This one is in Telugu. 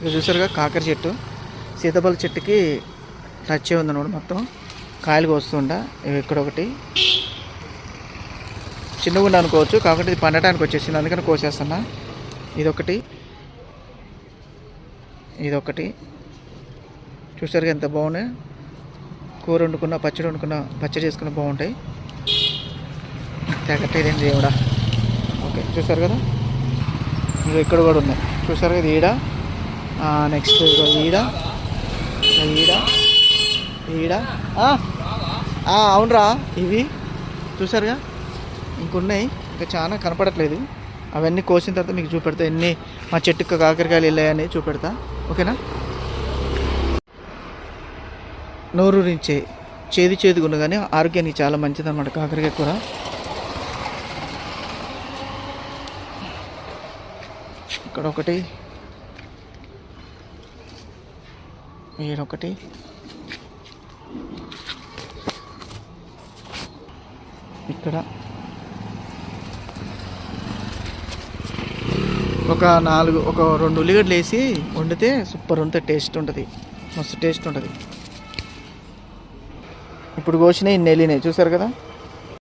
ఇది చూసారుగా కాకర చెట్టు. సీతాఫల చెట్టుకి టచ్ ఉంది అనమాట మొత్తం. కాయలు కోస్తుండ ఇవి ఇక్కడ ఒకటి. చిన్నగా ఉండ అనుకోవచ్చు. కాకపోతే ఇది పండటానికి వచ్చేసింది. అందుకని కోసేస్తున్నా. ఇదొకటి. ఇదొకటి. చూసారుగా ఎంత బాగున్నాయి. కూర వండుకున్న పచ్చడి వండుకున్న పచ్చడి చేసుకున్న బాగుంటాయి. తెగట్టేదేం దేవుడా ఓకే చూసారు కదా? ఇక్కడ కూడా ఉన్నాయి. చూసారు కదా ఈడ. నెక్స్ట్ ఈడ. ఈడ. ఈడ. అవునరా ఇవి. చూసారుగా ఇంకున్నాయి. ఇంకా చాలా కనపడట్లేదు. అవన్నీ కోసిన తర్వాత మీకు చూపెడతా. ఎన్ని మా చెట్టుకు కాకరకాయలు వెళ్ళాయని చూపెడతా. ఓకేనా? నోరు నుంచే చేదు చేదుగా ఉండగానే ఆరోగ్యానికి చాలా మంచిది అనమాట కాకరకాయ కూర. ఇక్కడ ఒకటి. ఈడొకటి ఇక్కడ. ఒక నాలుగు ఒక రెండు ఉల్లిగడ్డలు వేసి వండితే సూపర్ ఉంటుంది టేస్ట్ ఉంటుంది. మస్తు టేస్ట్ ఉంటుంది. ఇప్పుడు కోసినాయి ఇన్ని వెళ్ళినాయి చూసారు కదా?